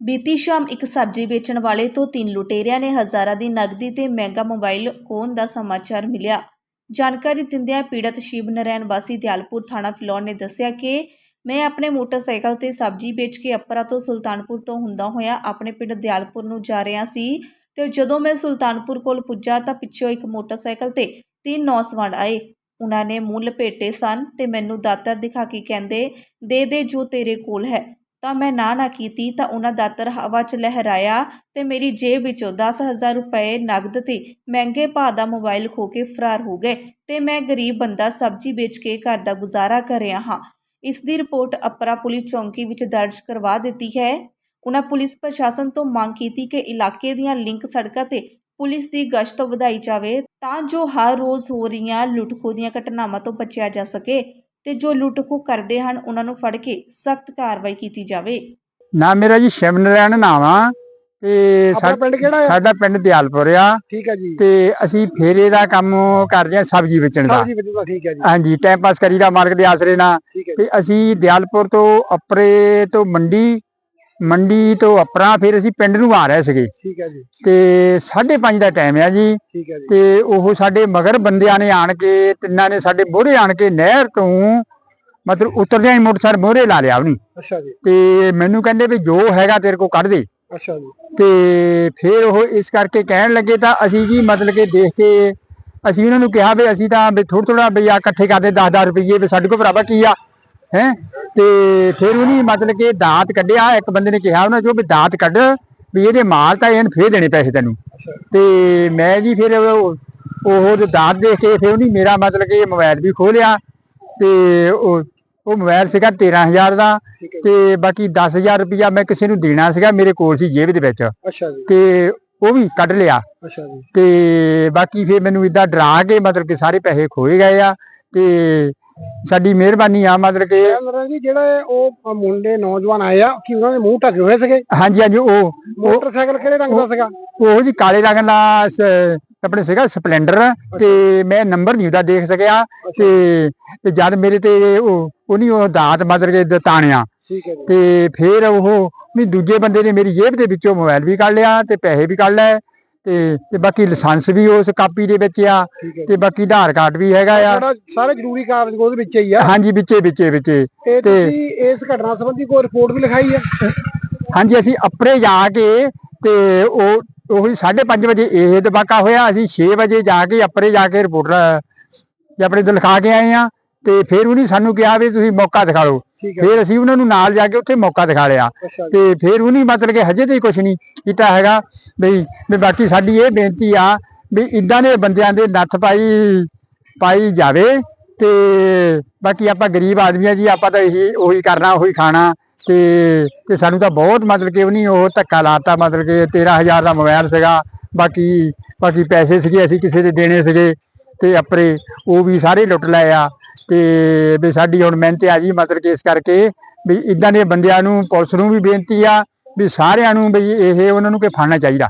ਬੀਤੀ ਸ਼ਾਮ ਇੱਕ ਸਬਜ਼ੀ ਵੇਚਣ ਵਾਲੇ ਤੋਂ ਤਿੰਨ ਲੁਟੇਰਿਆਂ ਨੇ ਹਜ਼ਾਰਾਂ ਦੀ ਨਕਦੀ ਤੇ ਮਹਿੰਗਾ ਮੋਬਾਈਲ ਖੋਹਣ ਦਾ ਸਮਾਚਾਰ ਮਿਲਿਆ। ਜਾਣਕਾਰੀ ਦਿੰਦਿਆਂ ਪੀੜਤ ਸ਼ਿਵ ਨਰੈਣ ਵਾਸੀ ਦਿਆਲਪੁਰ ਥਾਣਾ ਫਿਲੌਰ ਨੇ ਦੱਸਿਆ ਕਿ ਮੈਂ ਆਪਣੇ ਮੋਟਰਸਾਈਕਲ ਤੇ ਸਬਜ਼ੀ ਵੇਚ ਕੇ ਅਪਰਾ ਤੋਂ ਸੁਲਤਾਨਪੁਰ ਤੋਂ ਹੁੰਦਾ ਹੋਇਆ ਆਪਣੇ ਪਿੰਡ ਦਿਆਲਪੁਰ ਨੂੰ ਜਾ ਰਿਹਾ ਸੀ ਤੇ ਜਦੋਂ ਮੈਂ ਸੁਲਤਾਨਪੁਰ ਕੋਲ ਪੁੱਜਾ ਤਾਂ ਪਿੱਛੋਂ ਇੱਕ ਮੋਟਰਸਾਈਕਲ ਤੇ ਤਿੰਨ ਨੌਜਵਾਨ ਆਏ। ਉਹਨਾਂ ਨੇ ਮੂੰਹ ਲਪੇਟੇ ਸਨ ਤੇ ਮੈਨੂੰ ਦਾਤਰ ਦਿਖਾ ਕੇ ਕਹਿੰਦੇ, ਦੇ ਦੇ ਜੋ ਤੇਰੇ ਕੋਲ ਹੈ। ਤਾਂ ਮੈਂ ਨਾ ਨਾ ਕੀਤੀ ਤਾਂ ਉਹਨਾਂ ਦਾਤਰ ਹਵਾ 'ਚ ਲਹਿਰਾਇਆ ਤੇ ਮੇਰੀ ਜੇਬ ਵਿੱਚੋਂ 10000 ਰੁਪਏ ਨਗਦ ਤੇ ਮਹਿੰਗੇ ਭਾਅ ਦਾ ਮੋਬਾਈਲ ਖੋ ਕੇ ਫਰਾਰ ਹੋ ਗਏ ਤੇ ਮੈਂ ਗਰੀਬ ਬੰਦਾ ਸਬਜ਼ੀ ਵੇਚ ਕੇ ਘਰ ਦਾ ਗੁਜ਼ਾਰਾ ਕਰ ਰਿਹਾ ਹਾਂ। ਇਸ ਦੀ ਰਿਪੋਰਟ ਅਪਰਾ ਪੁਲਿਸ ਚੌਂਕੀ ਵਿੱਚ ਦਰਜ ਕਰਵਾ ਦਿੱਤੀ ਹੈ। ਉਹਨਾਂ ਪੁਲਿਸ ਪ੍ਰਸ਼ਾਸਨ ਤੋਂ ਮੰਗ ਕੀਤੀ ਕਿ ਇਲਾਕੇ ਦੀਆਂ ਲਿੰਕ ਸੜਕਾਂ ਤੇ ਪੁਲਿਸ ਦੀ ਗਸ਼ਤ ਵਧਾਈ ਜਾਵੇ ਤਾਂ ਜੋ ਹਰ ਰੋਜ਼ ਹੋ ਰਹੀਆਂ ਲੁੱਟਖੋ ਦੀਆਂ ਘਟਨਾਵਾਂ ਤੋਂ ਬਚਿਆ ਜਾ ਸਕੇ। ਤੇ ਜੋ ਲੁੱਟਖੋ ਕਰਦੇ ਹਨ ਉਹਨਾਂ ਨੂੰ ਫੜ ਕੇ ਸਖਤ ਕਾਰਵਾਈ ਕੀਤੀ ਜਾਵੇ। ਨਾ ਮੇਰਾ ਜੀ ਸ਼ਿਵ ਨਰੈਣ ਨਾਮ ਆ ਤੇ ਆਪਣਾ ਪਿੰਡ ਕਿਹੜਾ ਆ? ਸਾਡਾ ਪਿੰਡ ਦਿਆਲਪੁਰ ਆ। ਠੀਕ ਹੈ ਜੀ। ਤੇ ਅਸੀਂ ਫੇਰੇ ਦਾ ਕੰਮ ਕਰਦੇ ਆ ਸਬਜ਼ੀ ਵੇਚਣ ਦਾ। ਸਬਜ਼ੀ ਵਿੱਚ ਠੀਕ ਹੈ ਜੀ। ਹਾਂਜੀ ਟਾਈਮ ਪਾਸ ਕਰੀਦਾ ਮਾਲਕ ਦੇ ਆਸਰੇ ਨਾਲ। ਠੀਕ ਹੈ ਜੀ। ਤੇ ਅਸੀਂ ਦਿਆਲਪੁਰ ਤੋਂ ਅਪਰੇ ਤੋਂ ਮੰਡੀ ਮੰਡੀ ਤੋਂ ਅਪਰਾ ਫਿਰ ਅਸੀਂ ਪਿੰਡ ਨੂੰ ਆ ਰਹੇ ਸੀਗੇ। ਠੀਕ ਹੈ ਜੀ। ਤੇ 5:30 ਦਾ ਟਾਈਮ ਆ ਜੀ। ਠੀਕ ਹੈ ਜੀ। ਤੇ ਉਹ ਸਾਡੇ ਮਗਰ ਬੰਦਿਆਂ ਨੇ ਆਣ ਕੇ ਤਿੰਨਾਂ ਨੇ ਸਾਡੇ ਮੋਹਰੇ ਆਣ ਕੇ ਨਹਿਰ ਤੋਂ ਮਤਲਬ ਉਤਰਦਿਆਂ ਹੀ ਮੋਟਰਸਾਈਕਲ ਮੋਹਰੇ ਲਾ ਲਿਆ ਉਹਨੇ। ਅੱਛਾ ਜੀ। ਤੇ ਮੈਨੂੰ ਕਹਿੰਦੇ ਵੀ ਜੋ ਹੈਗਾ ਤੇਰੇ ਕੋ ਕੱਢ ਦੇ। ਅੱਛਾ ਜੀ। ਤੇ ਫਿਰ ਉਹ ਇਸ ਕਰਕੇ ਕਹਿਣ ਲੱਗੇ ਤਾਂ ਅਸੀਂ ਜੀ ਮਤਲਬ ਕਿ ਦੇਖ ਕੇ ਅਸੀਂ ਉਹਨਾਂ ਨੂੰ ਕਿਹਾ ਵੀ ਅਸੀਂ ਤਾਂ ਵੀ ਥੋੜਾ ਥੋੜਾ ਵੀ ਆ ਇਕੱਠੇ ਕਰਦੇ 10-10 ਰੁਪਏ ਵੀ ਸਾਡੇ ਕੋਲ ਭਰਾਵਾ ਕੀ ਆ? ਹੈ? ਤੇ ਫਿਰ ਉਹਨੇ ਮਤਲਬ ਕਿ ਦਾਤ ਕੱਢਿਆ ਇੱਕ ਬੰਦੇ ਨੇ ਕਿਹਾ ਉਹਨਾਂ ਚੋਂ ਵੀ ਦਾਤ ਕੱਢ ਵੀ ਇਹਦੇ ਮਾਲ ਤਾਂ ਇਹਨ ਫੇਰ ਦੇਣੇ ਪੈਸੇ ਤੈਨੂੰ। ਤੇ ਮੈਂ ਜੀ ਫਿਰ ਉਹ ਜੋ ਦਾਤ ਦੇਖ ਕੇ ਫਿਰ ਉਹਨੇ ਮੇਰਾ ਮਤਲਬ ਕਿ ਮੋਬਾਈਲ ਵੀ ਖੋਲਿਆ ਤੇ ਉਹ ਉਹ ਮੋਬਾਈਲ ਸੀਗਾ 13000 ਦਾ ਜੀ। ਤੇ ਬਾਕੀ 10000 ਰੁਪਇਆ ਮੈਂ ਕਿਸੇ ਨੂੰ ਦੇਣਾ ਸੀਗਾ ਮੇਰੇ ਕੋਲ ਸੀ ਜੇਬ ਦੇ ਵਿੱਚ। ਅੱਛਾ ਜੀ। ਤੇ ਉਹ ਵੀ ਕੱਢ ਲਿਆ। ਅੱਛਾ ਜੀ। ਤੇ ਬਾਕੀ ਫਿਰ ਮੈਨੂੰ ਇਦਾਂ ਡਰਾ ਕੇ ਮਤਲਬ ਕਿ ਸਾਰੇ ਪੈਸੇ ਖੋਏ ਗਏ ਆ ਤੇ ਸਾਡੀ ਮਿਹਰਬਾਨੀ ਆ ਮਤਲਬ ਕਿ ਕਹਿੰਦਾ ਜੀ ਜਿਹੜੇ ਉਹ ਮੁੰਡੇ ਨੌਜਵਾਨ ਆਏ ਆ ਕਿ ਉਹਨਾਂ ਦੇ ਮੂੰਹ ਢਕੇ ਹੋਏ ਸੀਗੇ? ਹਾਂਜੀ ਹਾਂਜੀ ਉਹ ਮੋਟਰਸਾਈਕਲ ਕਿਹੜੇ ਰੰਗ ਦਾ ਸੀਗਾ? ਉਹ ਜੀ ਕਾਲੇ ਰੰਗ ਦਾ ਆਪਣੇ ਸੀਗਾ ਸਪਲੈਂਡਰ ਤੇ ਮੈਂ ਨੰਬਰ ਨਹੀਂ ਉਹਦਾ ਦੇਖ ਸਕਿਆ ਤੇ ਤੇ ਜਦ ਮੇਰੇ ਤੇ ਉਹ ਉਹਨੀ ਉਹ ਦਾਤ ਮਤਲਬ ਕਿ ਦਤਾਣਿਆ ਤੇ ਫਿਰ ਉਹ ਵੀ ਦੂਜੇ ਬੰਦੇ ਨੇ ਮੇਰੀ ਜੇਬ ਦੇ ਵਿੱਚੋਂ ਮੋਬਾਈਲ ਵੀ ਕੱਢ ਲਿਆ ਤੇ ਪੈਸੇ ਵੀ ਕੱਢ ਲਏ। ਤੇ ਤੇ ਬਾਕੀ ਲਾਇਸੈਂਸ ਵੀ ਉਸ ਕਾਪੀ ਦੇ ਵਿੱਚ ਆ ਠੀਕ ਹੈ ਤੇ ਬਾਕੀ ਆਧਾਰ ਕਾਰਡ ਵੀ ਹੈਗਾ ਆ। ਤੁਹਾਡਾ ਸਾਰੇ ਜ਼ਰੂਰੀ ਕਾਗਜ਼ ਉਹਦੇ ਵਿੱਚ ਹੀ ਆ। ਹਾਂਜੀ ਵਿੱਚੇ ਵਿੱਚੇ ਵਿੱਚੇ। ਤੇ ਤੇ- ਤੁਸੀਂ ਇਸ ਘਟਨਾ ਸੰਬੰਧੀ ਕੋਈ ਰਿਪੋਰਟ ਵੀ ਲਿਖਾਈ ਆ? ਹਾਂਜੀ ਅਸੀਂ ਅੱਪਰੇ ਜਾ ਕੇ ਤੇ ਉਹ ਉਹੀ 5:30 ਵਜੇ ਇਹ ਦਬਾਕਾ ਹੋਇਆ। ਅਸੀਂ 6 ਵਜੇ ਜਾ ਕੇ ਅੱਪਰੇ ਜਾ ਕੇ ਰਿਪੋਰਟਰ ਜੇ ਆਪਣੇ ਤੋਂ ਲਿਖਾ ਕੇ ਆਏ ਆ। ਤੇ ਫਿਰ ਉਹਨੇ ਸਾਨੂੰ ਕਿਹਾ ਵੀ ਤੁਸੀਂ ਮੌਕਾ ਦਿਖਾ ਲਓ ਫਿਰ ਅਸੀਂ ਉਹਨਾਂ ਨੂੰ ਨਾਲ ਜਾ ਕੇ ਉੱਥੇ ਮੌਕਾ ਦਿਖਾ ਲਿਆ। ਤੇ ਫਿਰ ਉਹਨੇ ਮਤਲਬ ਕਿ ਹਜੇ ਤੇ ਕੁਝ ਨਹੀਂ ਕੀਤਾ ਹੈਗਾ ਵੀ ਵੀ ਬਾਕੀ ਸਾਡੀ ਇਹ ਬੇਨਤੀ ਆ ਵੀ ਇਦਾਂ ਦੇ ਬੰਦਿਆਂ ਦੇ ਨੱਥ ਪਾਈ ਪਾਈ ਜਾਵੇ ਤੇ ਬਾਕੀ ਆਪਾਂ ਗਰੀਬ ਆਦਮੀ ਆ ਜੀ ਆਪਾਂ ਤਾਂ ਇਹੀ ਉਹੀ ਕਰਨਾ ਉਹੀ ਖਾਣਾ ਤੇ ਤੇ ਸਾਨੂੰ ਤਾਂ ਬਹੁਤ ਮਤਲਬ ਕਿ ਉਹ ਨਹੀਂ ਉਹ ਧੱਕਾ ਲਾਤਾ ਮਤਲਬ ਕਿ 13000 ਦਾ ਮੋਬਾਈਲ ਸੀਗਾ ਬਾਕੀ ਬਾਕੀ ਪੈਸੇ ਸੀਗੇ ਅਸੀਂ ਕਿਸੇ ਦੇ ਦੇਣੇ ਸੀਗੇ ਤੇ ਆਪਰੇ ਉਹ ਵੀ ਸਾਰੇ ਲੁੱਟ ਲਏ ਆ। ਤੇ ਵੀ ਸਾਡੀ ਹੁਣ ਮਿਹਨਤ ਆ ਜੀ ਮਤਲਬ ਕਿ ਇਸ ਕਰਕੇ ਵੀ ਇਦਾਂ ਦੇ ਬੰਦਿਆਂ ਨੂੰ ਪੁਲਿਸ ਨੂੰ ਵੀ ਬੇਨਤੀ ਆ ਵੀ ਸਾਰਿਆਂ ਨੂੰ ਵੀ ਇਹ ਉਹਨਾਂ ਨੂੰ ਕਿ ਫੜਨਾ ਚਾਹੀਦਾ।